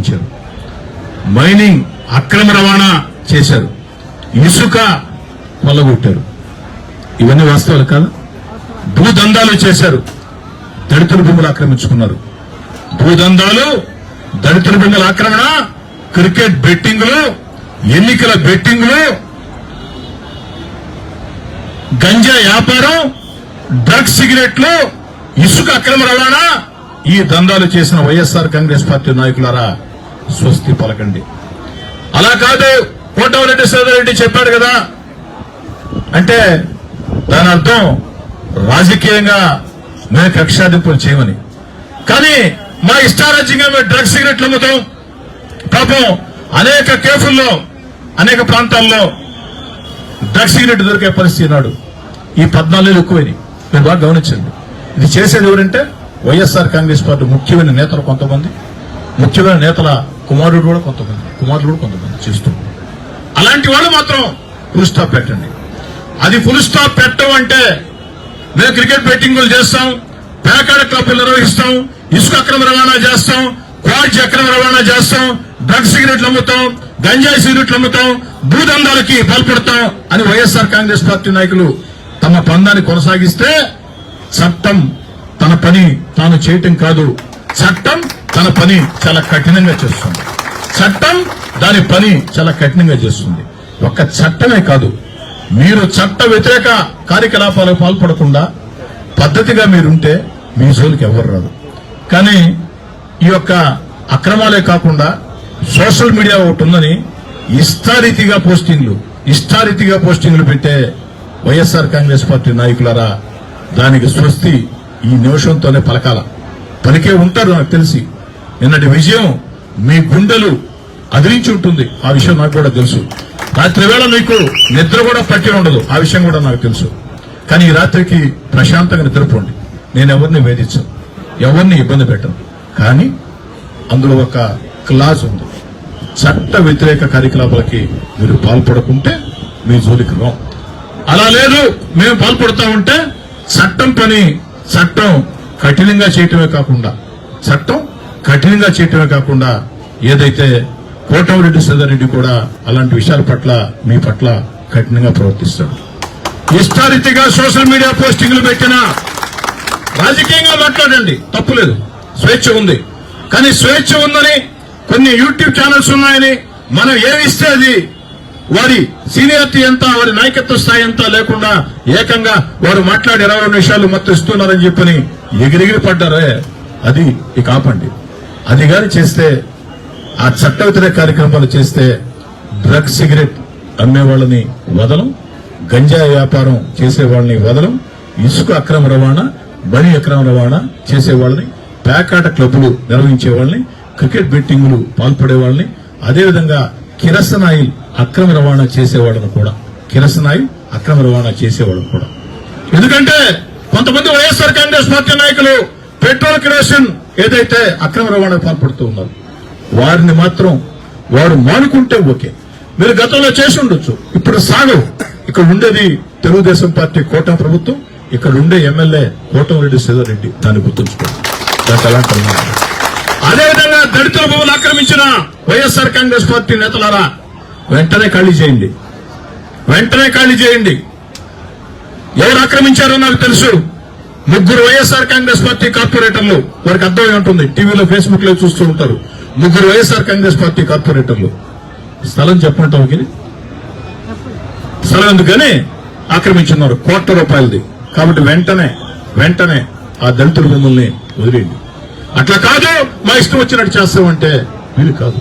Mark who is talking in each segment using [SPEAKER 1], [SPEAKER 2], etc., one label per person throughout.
[SPEAKER 1] ఇచ్చారు. మైనింగ్ అక్రమ రవాణా చేశారు. ఇసుక కొల్లగొట్టారు ఇవన్నీ వాస్తవాలు కాదు. భూదందాలు చేశారు. దళితుల భూములు ఆక్రమించుకున్నారు. భూదందాలు దళితుల భూముల ఆక్రమణ క్రికెట్ బెట్టింగ్లు ఎన్నికల బెట్టింగ్లు గంజా వ్యాపారం డ్రగ్స్ సిగరెట్లు ఇసుక అక్రమ రవాణా ఈ దందాలు చేసిన వైఎస్ఆర్ కాంగ్రెస్ పార్టీ నాయకులారా స్వస్తి పలకండి. అలా కాదు కోటమిరెడ్డి సోదరెడ్డి చెప్పాడు కదా. అంటే దాని అర్థం రాజకీయంగా మేము కక్షాదింపులు చేయమని. కానీ మా ఇష్టారాజ్యంగా మేము డ్రగ్స్ సిగరెట్లు అమ్ముతాం. పాపం అనేక కేసుల్లో అనేక ప్రాంతాల్లో డ్రగ్స్ సిగరెట్ దొరికే పరిస్థితి నాడు ఈ పద్నాలుగు ఎక్కువైనాయి. మీరు బాగా గమనించండి. ఇది చేసేది ఎవరంటే వైఎస్ఆర్ కాంగ్రెస్ పార్టీ ముఖ్యమైన నేతలు కొంతమంది. ముఖ్యమైన నేతల కుమారుడు కూడా కొంతమంది కుమారుడు కూడా కొంతమంది చేస్తూ అలాంటి వాళ్ళు మాత్రం ఫుల్ స్టాప్ పెట్టండి. అది ఫుల్ స్టాప్ పెట్టడం అంటే మేము క్రికెట్ బెట్టింగులు చేస్తాం పేకాడ క్లబ్లు నిర్వహిస్తాం ఇసుక అక్రమ రవాణా చేస్తాం క్వాడ్జ్ అక్రమ రవాణా చేస్తాం డ్రగ్స్ సిగరెట్లు అమ్ముతాం గంజాయి సిగరెట్లు అమ్ముతాం భూదందాలకి పాల్పడతాం అని వైఎస్ఆర్ కాంగ్రెస్ పార్టీ నాయకులు తమ పందాన్ని కొనసాగిస్తే చట్టం తన పని తాను చేయటం కాదు. చట్టం తన పని చాలా కఠినంగా చేస్తుంది. చట్టం దాని పని చాలా కఠినంగా చేస్తుంది. ఒక్క చట్టమే కాదు మీరు చట్ట వ్యతిరేక కార్యకలాపాలకు పాల్పడకుండా పద్ధతిగా మీరుంటే మీ జోలికి ఎవరు రాదు. కానీ ఈ యొక్క అక్రమాలే కాకుండా సోషల్ మీడియా ఒకటి ఉందని ఇష్టారీతిగా పోస్టింగ్లు ఇష్టారీతిగా పోస్టింగ్లు పెట్టే వైఎస్ఆర్ కాంగ్రెస్ పార్టీ నాయకులారా దానికి స్వస్తి ఈ నిమిషంతోనే పలకాల. పలికే ఉంటారు నాకు తెలిసి. నిన్నటి విజయం మీ గుండెలు అదిరించి ఉంటుంది. ఆ విషయం నాకు కూడా తెలుసు. రాత్రి వేళ మీకు నిద్ర కూడా పట్టి ఉండదు. ఆ విషయం కూడా నాకు తెలుసు. కానీ ఈ రాత్రికి ప్రశాంతంగా నిద్రపోండి. నేను ఎవరిని వేధించను. ఎవరిని ఇబ్బంది పెట్టను. కానీ అందులో ఒక క్లాజ్ ఉంది. చట్ట వ్యతిరేక కార్యకలాపాలకి మీరు పాల్పడకుంటే మీ జోలికి రాం. అలా లేదు. మేము పాల్పడతా ఉంటే చట్టం పని చట్టం కఠినంగా చేయటమే కాకుండా చట్టం కఠినంగా చేయటమే కాకుండా ఏదైతే కోటమిరెడ్డి రెడ్డి కూడా అలాంటి విషయాల పట్ల మీ పట్ల కఠినంగా ప్రవర్తిస్తాడు. ఇష్టారీతిగా సోషల్ మీడియా పోస్టింగ్లు పెట్టిన రాజకీయంగా మాట్లాడండి తప్పులేదు స్వేచ్ఛ ఉంది. కానీ స్వేచ్ఛ ఉందని కొన్ని యూట్యూబ్ ఛానల్స్ ఉన్నాయని మనం ఏమిస్తే అది వారి సీనియారిటీ ఎంత వారి నాయకత్వ స్థాయి ఎంత లేకుండా ఏకంగా వారు మాట్లాడి ఇరవై రెండు నిమిషాలు మొత్తం ఇస్తున్నారని చెప్పని ఎగిరెగిరి పడ్డారే. అది ఇక ఆపండి. అది కానీ చేస్తే ఆ చట్ట వ్యతిరేక కార్యక్రమాలు చేస్తే డ్రగ్స్ సిగరెట్ అమ్మే వాళ్ళని వదలం గంజాయి వ్యాపారం చేసే వాళ్ళని వదలం ఇసుక అక్రమ రవాణా బలి అక్రమ రవాణా చేసే వాళ్ళని ప్యాకాట క్లబ్లు నిర్వహించే వాళ్ళని క్రికెట్ బెట్టింగ్లు పాల్పడే వాళ్ళని అదేవిధంగా కిరసనాయిల్ అక్రమ రవాణా చేసేవాళ్ళను కూడా కిరసనాయిల్ అక్రమ రవాణా చేసేవాళ్ళని కూడా. ఎందుకంటే కొంతమంది వైఎస్ఆర్ కాంగ్రెస్ పార్టీ నాయకులు పెట్రోల్ కిరోసిన్ ఏదైతే అక్రమ రవాణా పాల్పడుతూ ఉన్నారు వారిని మాత్రం వారు మానుకుంటే ఓకే. మీరు గతంలో చేసి ఉండొచ్చు ఇప్పుడు సాగవు. ఇక్కడ ఉండేది తెలుగుదేశం పార్టీ కోటం ప్రభుత్వం ఇక్కడ ఉండే ఎమ్మెల్యే కోటమిరెడ్డి శ్రీధర్రెడ్డి దాన్ని గుర్తుంచుకోండి. దానికి అలాంటి అదేవిధంగా దళితుల భూములు ఆక్రమించిన వైఎస్ఆర్ కాంగ్రెస్ పార్టీ నేతలారా వెంటనే ఖాళీ చేయండి. వెంటనే ఖాళీ చేయండి. ఎవరు ఆక్రమించారో నాకు తెలుసు. ముగ్గురు వైఎస్ఆర్ కాంగ్రెస్ పార్టీ కార్పొరేటర్లు. వారికి అర్థమై ఉంటుంది టీవీలో ఫేస్బుక్లో చూస్తూ ఉంటారు. ముగ్గురు వైఎస్ఆర్ కాంగ్రెస్ పార్టీ కార్పొరేటర్లు. స్థలం చెప్పమంటావు స్థలం ఎందుకని? ఆక్రమించున్నారు కోట్ల రూపాయలది. కాబట్టి వెంటనే వెంటనే ఆ దళితుల మిమ్మల్ని వదిలేయండి. అట్లా కాదు మా ఇష్టం వచ్చినట్టు చేస్తామంటే. వీలు కాదు.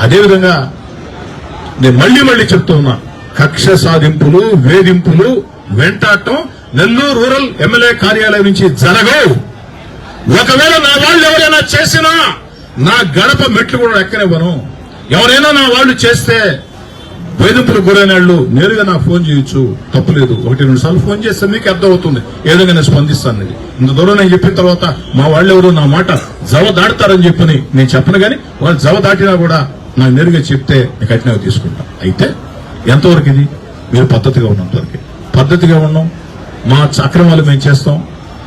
[SPEAKER 1] అదేవిధంగా నేను మళ్ళీ మళ్ళీ చెప్తూ ఉన్నా కక్ష సాధింపులు వేధింపులు వెంటాడటం నెల్లూరు రూరల్ ఎమ్మెల్యే కార్యాలయం నుంచి జరగవు. ఒకవేళ నా వాళ్ళు ఎవరైనా చేసినా నా గడప మెట్లు కూడా ఎక్కనివ్వను. ఎవరైనా నా వాళ్ళు చేస్తే వేధింపులకు గురైన వాళ్ళు నేరుగా నాకు ఫోన్ చేయొచ్చు. తప్పులేదు. ఒకటి రెండు సార్లు ఫోన్ చేస్తే మీకు అర్థమవుతుంది. ఏదైనా నేను స్పందిస్తాను ఇంత దూరం నేను చెప్పిన తర్వాత మా వాళ్ళు ఎవరు నా మాట జవ దాడతారని చెప్పని నేను చెప్పను గాని వాళ్ళు జవ దాటినా కూడా నాకు నేరుగా చెప్తే నేను కఠినంగా తీసుకుంటా. అయితే ఎంతవరకు ఇది? మీరు పద్ధతిగా ఉన్నంతవరకు. పద్ధతిగా ఉన్నాం. మా అక్రమాలు మేము చేస్తాం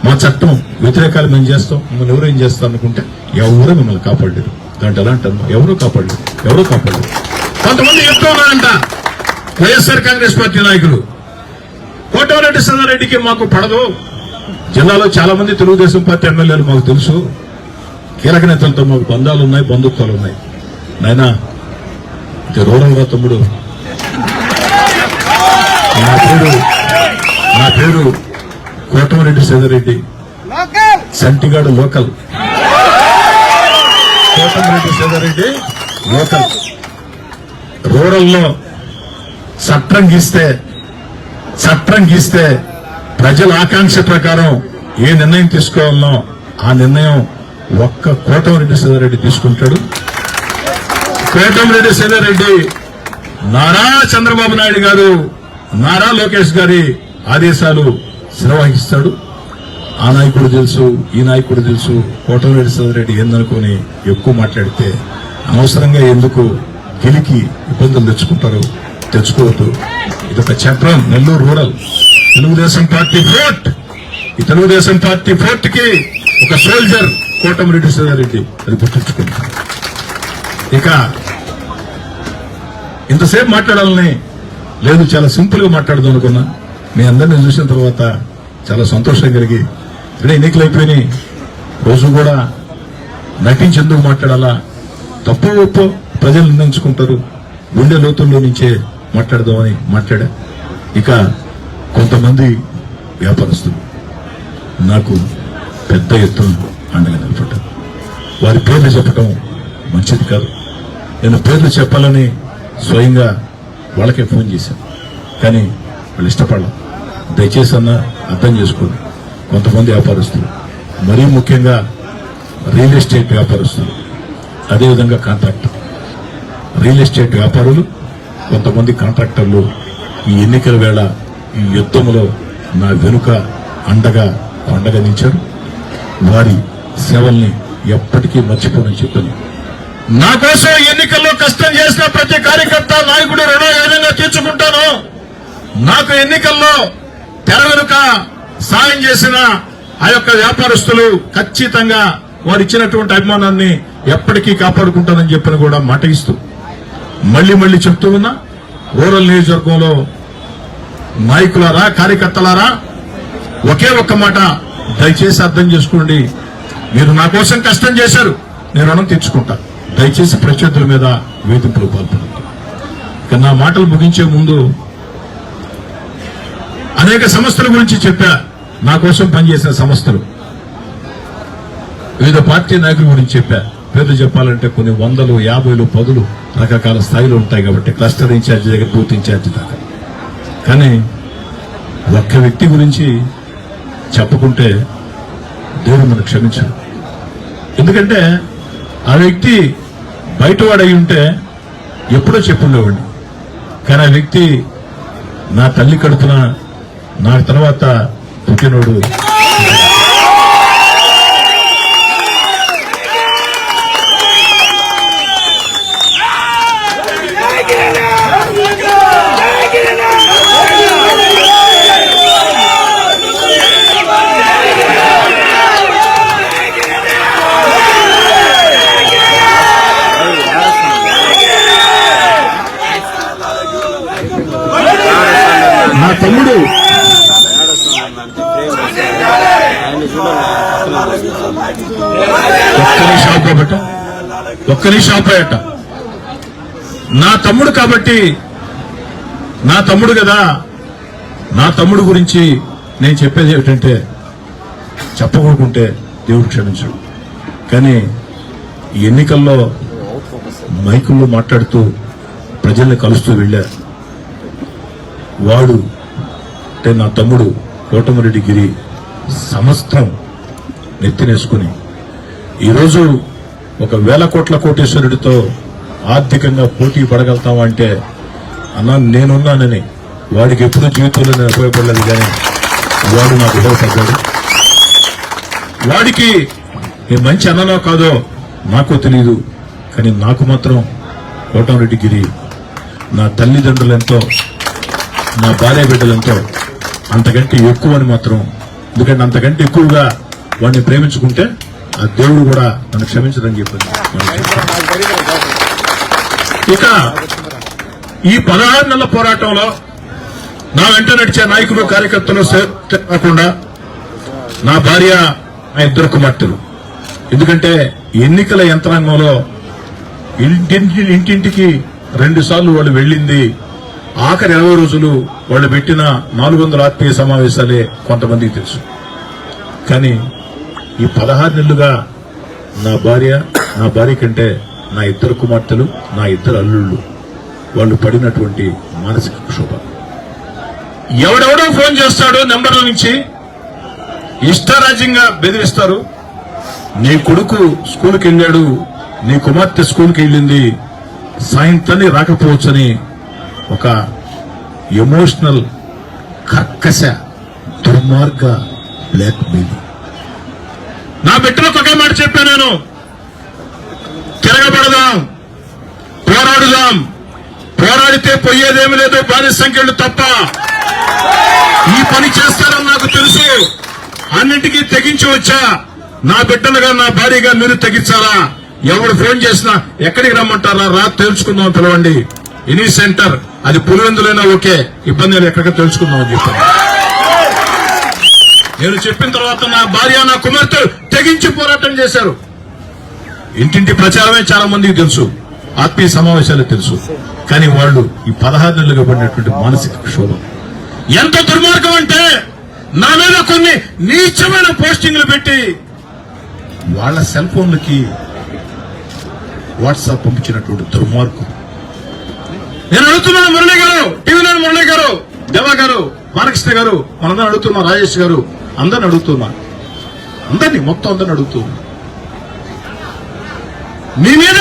[SPEAKER 1] మా చట్టం వ్యతిరేకాలు మేము చేస్తాం మిమ్మల్ని ఎవరేం చేస్తాం అనుకుంటే ఎవరు మిమ్మల్ని కాపాడలేరు. దాంట్లో ఎలా అంటారు ఎవరు కాపాడలేరు ఎవరు కాపాడలేరు. కొంతమంది చెప్తూ ఉన్నారంట వైఎస్ఆర్ కాంగ్రెస్ పార్టీ నాయకులు. కోటమరెడ్డి సదారెడ్డికి మాకు పడదు. జిల్లాలో చాలా మంది తెలుగుదేశం పార్టీ ఎమ్మెల్యేలు మాకు తెలుసు. కీలక నేతలతో మాకు బంధాలు ఉన్నాయి బంధుత్వాలు ఉన్నాయి నాయనా ఇది రూరల్ తమ్ముడు. నా పేరు నా పేరు కోటమిరెడ్డి సదారెడ్డి సంటిగాడు లోకల్. కోటమిరెడ్డి సదారెడ్డి లోకల్. రూరల్లో చట్టం గీస్తే చట్టం గీస్తే ప్రజల ఆకాంక్ష ప్రకారం ఏ నిర్ణయం తీసుకోవాలనో ఆ నిర్ణయం ఒక్క కోటమిరెడ్డి సదారెడ్డి తీసుకుంటాడు. కోటమిరెడ్డి సదారెడ్డి నారా చంద్రబాబు నాయుడు గారు నారా లోకేష్ గారి ఆదేశాలు నిర్వహిస్తాడు. ఆ నాయకుడు తెలుసు ఈ నాయకుడు తెలుసు. కోటమిరెడ్డి సదారెడ్డి ఏందనుకుని ఎక్కువ మాట్లాడితే అనవసరంగా ఎందుకు గెలికి ఇబ్బందులు తెచ్చుకుంటారు తెచ్చుకోవద్దు. ఇదొక చక్రం Nellore rural. Telugu Desam party fort. ఈ తెలుగుదేశం పార్టీ ఫోర్ట్కి ఒక సోల్జర్ కోటమిరెడ్డి సదారెడ్డి అది గుర్తుంచుకుంటారు ఇక ఇంతసేపు మాట్లాడాలని లేదు చాలా సింపుల్గా మాట్లాడదాం అనుకున్నా. మీ అందరిని చూసిన తర్వాత చాలా సంతోషం కలిగి అంటే ఎన్నికలు అయిపోయినాయి. రోజు కూడా నటించేందుకు మాట్లాడాలా? తప్పు ఒప్పు ప్రజలు నిర్ణయించుకుంటారు. గుండె లోతుల్లో నుంచే మాట్లాడదామని మాట్లాడా? ఇక కొంతమంది వ్యాపారస్తులు నాకు పెద్ద ఎత్తున అండగా నిలబడ్డారు. వారి పేర్లు చెప్పటం మంచిది కాదు. నేను పేర్లు చెప్పాలని స్వయంగా వాళ్ళకే ఫోన్ చేశాను. కానీ వాళ్ళు ఇష్టపడలేదు దయచేసి అన్న అర్థం చేసుకోండి. కొంతమంది వ్యాపారస్తులు మరీ ముఖ్యంగా రియల్ ఎస్టేట్ వ్యాపారస్తులు అదేవిధంగా కాంట్రాక్టర్. రియల్ ఎస్టేట్ వ్యాపారులు కొంతమంది కాంట్రాక్టర్లు ఈ ఎన్నికల వేళ ఈ యుద్ధంలో నా వెనుక అండగా పండగ నిలిచారు. వారి సేవల్ని ఎప్పటికీ మర్చిపోనని చెప్పాను. నా కోసం ఎన్నికల్లో కష్టం చేసిన ప్రతి కార్యకర్త నాయకుడు రుణం ఏ విధంగా తీర్చుకుంటాను నాకు ఎన్నికల్లో తెర వెనుక సాయం చేసిన ఆ యొక్క వ్యాపారస్తులు ఖచ్చితంగా వారు ఇచ్చినటువంటి అభిమానాన్ని ఎప్పటికీ కాపాడుకుంటానని చెప్పిన కూడా మాట ఇస్తూ మళ్ళీ మళ్ళీ చెప్తూ ఉన్నా రూరల్ నియోజకవర్గంలో నాయకులారా కార్యకర్తలారా ఒకే ఒక్క మాట దయచేసి అర్థం చేసుకోండి. మీరు నా కోసం కష్టం చేశారు నేను రుణం తెచ్చుకుంటా దయచేసి ప్రత్యర్థుల మీద వేధింపులు పాల్పడదు ఇక నా మాటలు ముగించే ముందు అనేక సంస్థల గురించి చెప్పా. నా కోసం పనిచేసిన సంస్థలు. వివిధ పార్టీ నాయకుల గురించి చెప్పా. పేర్లు చెప్పాలంటే కొన్ని వందలు యాభైలు పదులు రకరకాల స్థాయిలో ఉంటాయి కాబట్టి క్లస్టర్ ఇన్ఛార్జి దగ్గర బూత్ ఇన్ఛార్జి దాకా. కానీ ఒక్క వ్యక్తి గురించి చెప్పుకుంటే దేవుడు మనకు క్షమించాడు. ఎందుకంటే ఆ వ్యక్తి బయటవాడై ఉంటే ఎప్పుడో చెప్పుండేవాడిని. కానీ ఆ వ్యక్తి నా తల్లి కడుపున నా తర్వాత పుట్టినోడు ఒక్క షాప్ అయ్యట నా తమ్ముడు కాబట్టి నా తమ్ముడు కదా నా తమ్ముడు గురించి నేను చెప్పేది ఏమిటంటే చెప్పకూడకుంటే దేవుడు క్షమించడు. కానీ ఈ ఎన్నికల్లో మైకుల్లో మాట్లాడుతూ ప్రజల్ని కలుస్తూ వెళ్ళా. వాడు అంటే నా తమ్ముడు కోటమిరెడ్డి గిరి సమస్తం నెత్తినేసుకుని ఈరోజు ఒక వేల కోట్ల కోటేశ్వరుడితో ఆర్థికంగా పోటీ పడగలుగుతామంటే అంటే అన్నా నేనున్నానని వాడికి ఎప్పుడూ జీవితంలో నేను ఉపయోగపడలేదు కానీ వాడు నాకు ఉపయోగపడ్డాడు. వాడికి నేను మంచి అన్ననో కాదో నాకు తెలియదు కానీ నాకు మాత్రం కోటమిరెడ్డి గిరి నా తల్లిదండ్రులెంతో నా భార్య బిడ్డలెంతో అంతకంటే ఎక్కువ అని మాత్రం ఎందుకంటే అంతకంటే ఎక్కువగా వాడిని ప్రేమించుకుంటే ఆ దేవుడు కూడా నన్ను క్షమించదని చెప్పింది ఇక ఈ పదహారు నెలల పోరాటంలో నా వెంట నడిచే నాయకులు కార్యకర్తలు కాకుండా నా భార్య నా ఇద్దరు కుమార్తెలు. ఎందుకంటే ఎన్నికల యంత్రాంగంలో ఇంటింటి ఇంటింటికి రెండు సార్లు వాళ్ళు వెళ్ళింది. ఆఖరి ఇరవై రోజులు వాళ్ళు పెట్టిన నాలుగు వందల ఆత్మీయ సమావేశాలే కొంతమందికి తెలుసు. కానీ ఈ పదహారు నెలలుగా నా భార్య నా భార్య కంటే నా ఇద్దరు కుమార్తెలు నా ఇద్దరు అల్లుళ్ళు వాళ్ళు పడినటువంటి మానసిక క్షోభ. ఎవడెవడో ఫోన్ చేస్తాడో నెంబర్ల నుంచి. ఇష్టారాజ్యంగా బెదిరిస్తారు. నీ కొడుకు స్కూల్కి వెళ్ళాడు నీ కుమార్తె స్కూల్కి వెళ్ళింది సాయంత్రాన్ని రాకపోవచ్చని ఒక ఎమోషనల్ కర్కశ దుర్మార్గ బ్లాక్ నా బిడ్డలకు ఒకే మాట చెప్పాను నేను. తిరగబడదాం పోరాడుదాం. పోరాడితే పోయేదేమి లేదు బానిస సంఖ్యలు తప్ప. ఈ పని చేస్తారని నాకు తెలుసు. అన్నింటికీ తెగించి వచ్చా. నా బిడ్డలుగా నా భార్యగా మీరు తెగించాలా? ఎవడు ఫోన్ చేసినా ఎక్కడికి రమ్మంటారా? రా తెలుసుకుందాం పిలవండి. ఎనీ సెంటర్ అది పులివెందులైనా ఓకే. ఇబ్బంది లేదు ఎక్కడికి తెలుసుకుందాం అని చెప్పాను. నేను చెప్పిన తర్వాత నా భార్య నా కుమార్తె తెగించి పోరాటం చేశారు. ఇంటింటి ప్రచారమే చాలా మందికి తెలుసు. ఆత్మీయ సమావేశాలు తెలుసు. కానీ వాళ్ళు ఈ పదహారు నెలలుగా పడినటువంటి మానసిక క్షోభం. ఎంత దుర్మార్గం అంటే నా మీద కొన్ని నీచమైన పోస్టింగ్లు పెట్టి వాళ్ళ సెల్ ఫోన్లకి వాట్సాప్ పంపించినటువంటి దుర్మార్గం. నేను అడుగుతున్నాను మురళి గారు టీవీ మురళి గారు దేవా గారు బాలకృష్ణ గారు మనందరం అడుగుతున్నా రాజేష్ గారు అందరిని అడుగుతున్నా అందరినీ మొత్తం అందరిని అడుగుతూ మీ మీద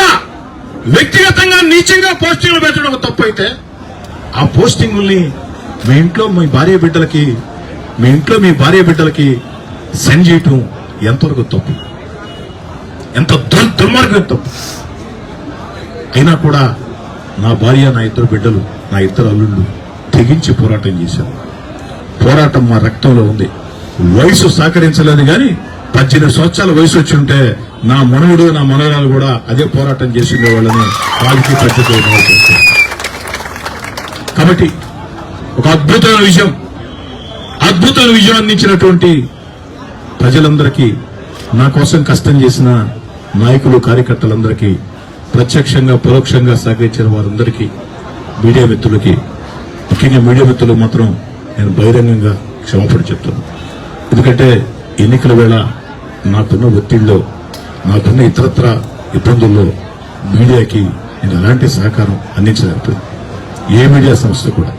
[SPEAKER 1] వ్యక్తిగతంగా నీచంగా పోస్టింగ్లు పెట్టడం ఒక తప్పు అయితే ఆ పోస్టింగుల్ని మీ ఇంట్లో మీ భార్య బిడ్డలకి మీ ఇంట్లో మీ భార్య బిడ్డలకి సెండ్ చేయటం ఎంతవరకు తప్పు? ఎంత దుర్ దుర్మార్గం తప్పు? అయినా కూడా నా భార్య నా ఇద్దరు బిడ్డలు నా ఇద్దరు అల్లుళ్ళు తెగించి పోరాటం చేశారు. పోరాటం మా రక్తంలో ఉంది. వయసు సహకరించలేదు కానీ పద్దెనిమిది సంవత్సరాల వయసు వచ్చి ఉంటే నా మనవుడు నా మనవరాలు కూడా అదే పోరాటం చేసి వాళ్ళని వాళ్ళకి పద్ధతి కాబట్టి ఒక అద్భుతమైన విజయం అద్భుతమైన విజయం అందించినటువంటి ప్రజలందరికీ నా కోసం కష్టం చేసిన నాయకులు కార్యకర్తలందరికీ ప్రత్యక్షంగా పరోక్షంగా సహకరించిన వారందరికీ మీడియా మిత్రులకి ముఖ్యంగా మీడియా మిత్రులు మాత్రం నేను బహిరంగంగా క్షమాపణ చెప్తున్నాను. ఎందుకంటే ఎన్నికల వేళ నాకున్న ఒత్తిడిలో నాకున్న ఇతరత్ర ఇబ్బందుల్లో మీడియాకి నేను ఎలాంటి సహకారం అందించలేకపోయింది ఏ మీడియా సంస్థ కూడా.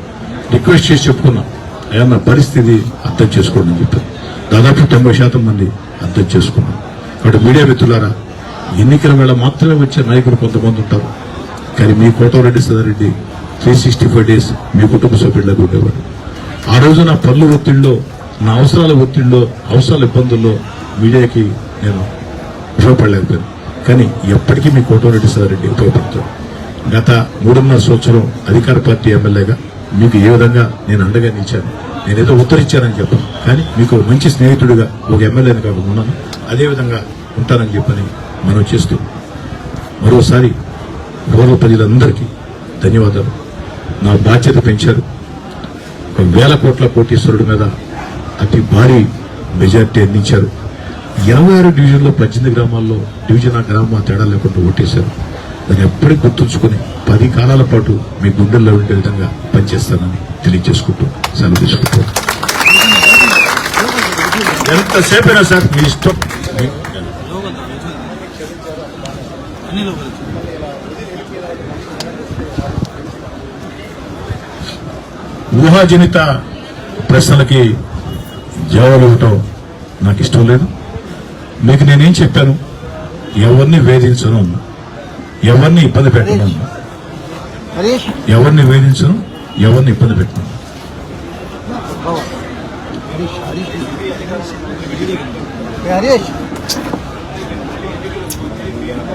[SPEAKER 1] రిక్వెస్ట్ చేసి చెప్పుకున్నా అయ్యా నా పరిస్థితి అర్థం చేసుకోండి అని చెప్పారు. దాదాపు తొంభై శాతం మంది అర్థం చేసుకున్నారు. కాబట్టి మీడియా మిత్రులారా ఎన్నికల వేళ మాత్రమే వచ్చే నాయకులు కొంతమంది ఉంటారు. కానీ మీ Kotareddy Sadareddy three sixty five days మీ కుటుంబ సభ్యులకు ఉండేవాడు. ఆ రోజు నా పనుల ఒత్తిడిలో నా అవసరాల ఒత్తిడిలో అవసరాల ఇబ్బందుల్లో విజయ్కి నేను ఉపయోగపడలేకపోయాను కానీ ఎప్పటికీ మీ కోటరెడ్డి సదారెడ్డి ఉపయోగపడతాడు. గత మూడున్నర సంవత్సరం అధికార పార్టీ ఎమ్మెల్యేగా మీకు ఏ విధంగా నేను అండగా నిలిచాను నేనేదో ఉత్తరించానని చెప్పాను. కానీ మీకు మంచి స్నేహితుడిగా ఒక ఎమ్మెల్యేని కాకుండా ఉన్నాను అదేవిధంగా ఉంటానని చెప్పని మనం చేస్తూ మరోసారి రూరల్ ప్రజలందరికీ ధన్యవాదాలు. నా బాధ్యత పెంచారు. ఒక వేల కోట్ల కోటీశ్వరుడి మీద అతి భారీ మెజార్టీ అందించారు. ఇరవై ఆరు డివిజన్లో పద్దెనిమిది గ్రామాల్లో డివిజన్ ఆ గ్రామం ఆ తేడా లేకుండా ఓటేశారు. దాన్ని ఎప్పటికీ గుర్తుంచుకుని పది కాలాల పాటు మీ గుండెల్లో ఉండే విధంగా పనిచేస్తానని తెలియజేసుకుంటూ సెలవు తీసుకుంటూ ఎంతసేపైనా సార్ మీ ఇష్టం. ఊహాజనిత ప్రశ్నలకి జవాబు ఇవ్వటం నాకు ఇష్టం లేదు. మీకు నేనేం చెప్పాను? ఎవరిని వేధించను ఎవరిని ఇబ్బంది పెట్టను ఎవరిని వేధించను? ఎవరిని ఇబ్బంది పెట్టను.
[SPEAKER 2] హరీష్?